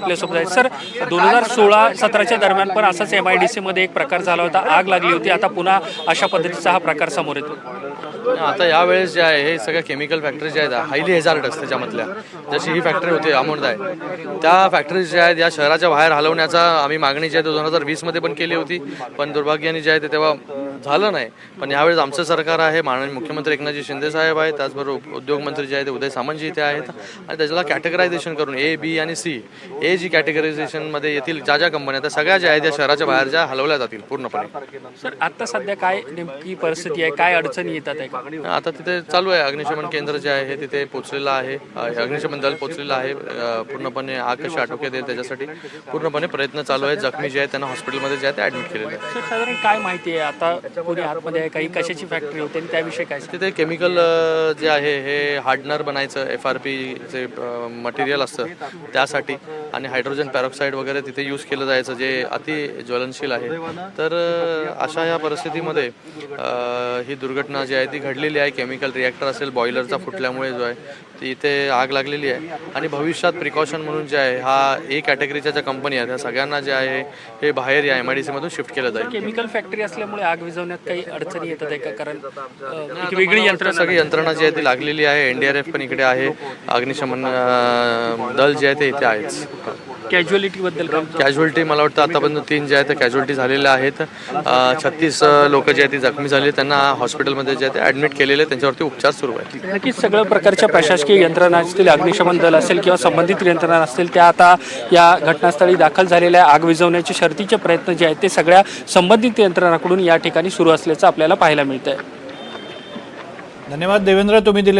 आपल्यासोबत आहेत. सर दोन हजार सोळा सतराच्या दरम्यान पण असाच एम आय डी सीमध्ये एक प्रकार झाला होता. आग लागली होती. आता पुन्हा अशा पद्धतीचा हा प्रकार समोर येतो. आता यावेळेस जे आहे हे सगळ्या केमिकल फॅक्टरी ज्या आहेत हायली हेझार्डस त्याच्यामधल्या. जशी ही फॅक्टरी होती अमोलदाय त्या फॅक्टरीज ज्या आहेत या शहराच्या बाहेर हलवण्याचा आम्ही मागणी जी आहे दोन हजार वीसमध्ये पण केली होती. पण दुर्भाग्याने जे आहे ते तेव्हा झालं नाही. पण यावेळेस आमचं सरकार आहे माननीय मुख्यमंत्री एकनाथजी शिंदे साहेब आहेत त्याचबरोबर उद्योगमंत्री जे आहे ते उदय सामंतजी इथे आहेत. आणि त्याच्याला कॅटेगरायझेशन करून ए बी आणि सी ए जी कॅटेगरायझेशनमध्ये येतील ज्या ज्या कंपन्या त्या सगळ्या ज्या आहेत त्या शहराच्या बाहेर ज्या हलवल्या जातील पूर्णपणे. सर आता सध्या काय नेमकी परिस्थिती आहे? काय अडचणी येतात आहे? का आता तिथे चालू आहे अग्निशमन केंद्र जे आहे तिथे पोचलेलं आहे. अ, अग्निशमन दल पोचलेलं आहे. अ, पूर्णपणे आग कशी आटोक्यात येईल त्याच्यासाठी पूर्णपणे प्रयत्न चालू आहेत. जखमी जे आहेत त्यांना हॉस्पिटलमध्ये जे आहे ते ॲडमिट केलेलं आहे सर साधारण काय माहिती आहे? आता कोणी आतमध्ये आहे काही कशाची फॅक्टरी होती आणि त्याविषयी काय? तिथे केमिकल जे आहे हे हार्डनर बनायचं एफ आर पी जे मटेरियल असतं त्यासाठी. आणि हायड्रोजन पॅरॉक्साईड वगैरे तिथे यूज केलं जायचं जे अति ज्वलनशील आहे. तर अशा या परिस्थितीमध्ये ही दुर्घटना जी आहे ती घडलेली आहे. केमिकल रिॲक्टर असेल बॉयलरचा फुटल्यामुळे जो आहे ती इथे आग लागलेली आहे. आणि भविष्यात प्रिकॉशन म्हणून जे आहे हा ए कॅटेगरीच्या ज्या कंपनी आहेत त्या सगळ्यांना जे आहे हे बाहेर या एम आय डी सीमधून शिफ्ट केलं जाईल. केमिकल फॅक्टरी असल्यामुळे आग विझवण्यात काही अडचणी येतात आहे का? कारण एक वेगळी यंत्रणा सगळी यंत्रणा जी आहे ती लागलेली आहे. एनडीआरएफ पण इकडे आहे. अग्निशमन दल जे आहे ते इथे आहेच कॅज्युअलिटी बद्दल काय कॅज्युअल्टी मला वाटतं आतापर्यंत तीन जे आहेत त्या कॅज्युअल्टी झालेल्या आहेत. छत्तीस लोक जे आहेत ती जखमी झाली त्यांना हॉस्पिटलमध्ये जे आहे ते ॲडमिट केलेले आहेत, त्यांच्यावरती उपचार सुरू आहेत. नक्कीच सगळ्या प्रकारच्या प्रशासकीय यंत्रणा असतील अग्निशमन दल असेल किंवा संबंधित यंत्रणा असतील त्या आता या घटनास्थळी दाखल झालेल्या आग विझवण्याचे शर्तीचे प्रयत्न जे आहेत ते सगळ्या संबंधित यंत्रणाकडून या ठिकाणी सुरू असल्याचं आपल्याला पाहायला मिळतंय. धन्यवाद. देवेंद्र तुम्ही दिलेल्या